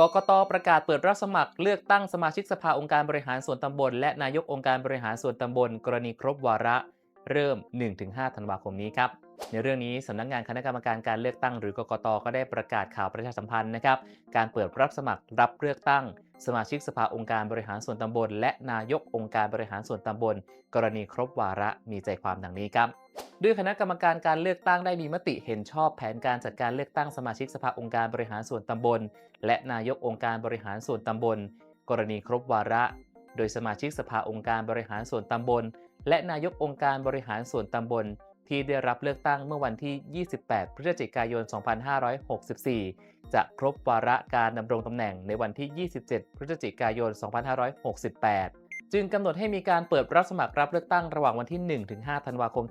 กกตประกาศเปิดรับสมัครเลือกตั้งสมาชิกสภาองค์การบริหารส่วนตำบล และนายกองค์การบริหารส่วนตำบล กรณีครบวาระ เริ่ม 1-5 ธันวาคมนี้ครับในเรื่องนี้สำนักงานคณะกรรมการการเลือกตั้งหรือกกตก็ได้ประกาศข่าวประชาสัมพันธ์นะครับการเปิดรับสมัครรับเลือกตั้ง สมาชิกสภาองค์การบริหารส่วนตำบล และนายกองค์การบริหารส่วนตำบล กรณีครบวาระมีใจความดังนี้ครับด้วยคณะกรรมการการเลือกตั้งได้มีมติเห็นชอบแผนการจัดการเลือกตั้งสมาชิกสภาองค์การบริหารส่วนตำบล และนายกองค์การบริหารส่วนตำบล กรณีครบวาระ โดยสมาชิกสภาองค์การบริหารส่วนตำบล และนายกองค์การบริหารส่วนตำบล ที่ได้รับเลือกตั้งเมื่อวันที่ 28 พฤศจิกายน 2564 จะครบวาระการดำรงตำแหน่งในวันที่ 27 พฤศจิกายน 2568 จึงกำหนดให้มีการเปิดรับสมัครรับเลือกตั้งระหว่างวันที่ 1-5 ธันวาคม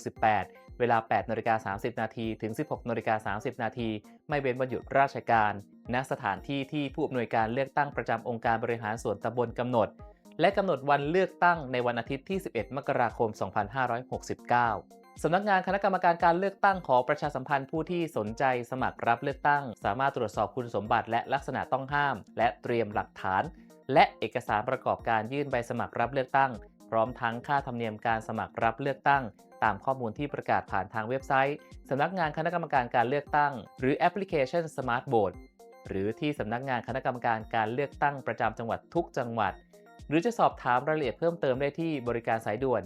2568 เวลา 8นาฬิกา30 นาทีถึง 16นาฬิกา30 นาทีไม่เว้นวันหยุดราชการ ณ สถานที่ที่ผู้อำนวยการเลือกตั้งประจำองค์การบริหารส่วนตำบลกำหนด และกำหนดวันเลือกตั้งในวันอาทิตย์ที่ 11 มกราคม 2569 สำนักงานคณะกรรมการการเลือกตั้งขอประชาสัมพันธ์ผู้ที่สนใจสมัครรับเลือกตั้ง สามารถตรวจสอบคุณสมบัติและลักษณะต้องห้าม และเตรียมหลักฐาน และเอกสารประกอบการยื่นใบสมัครรับเลือกตั้ง พร้อมทั้งค่าธรรมเนียมการสมัครรับเลือกตั้ง ตามข้อมูลที่ประกาศผ่านทางเว็บไซต์สำนักงานคณะกรรมการการเลือกตั้ง หรือแอปพลิเคชัน Smart Board หรือที่สำนักงานคณะกรรมการการเลือกตั้งประจำจังหวัดทุกจังหวัด หรือจะสอบถามรายละเอียดเพิ่มเติมได้ที่บริการสายด่วน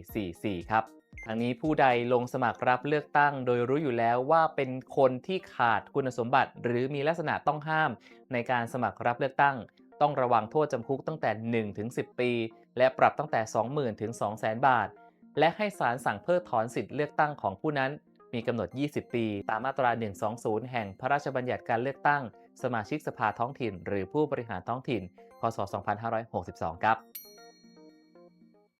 1444 ครับทางนี้ผู้ใดลงสมัครรับเลือกตั้ง โดยรู้อยู่แล้วว่าเป็นคนที่ขาดคุณสมบัติ หรือมีลักษณะต้องห้าม ในการสมัครรับเลือกตั้ง ต้องระวังโทษจำคุกตั้งแต่1ถึง10 ปี และปรับตั้งแต่ 20,000ถึง200,000 บาท และให้ศาลสั่งเพิกถอนสิทธิ์เลือกตั้งของผู้นั้น มีกำหนด 20 ปี ตามมาตรา 120 แห่งพระราชบัญญัติการเลือกตั้ง สมาชิกสภาท้องถิ่น หรือผู้บริหารท้องถิ่น พศ 2562 ครับ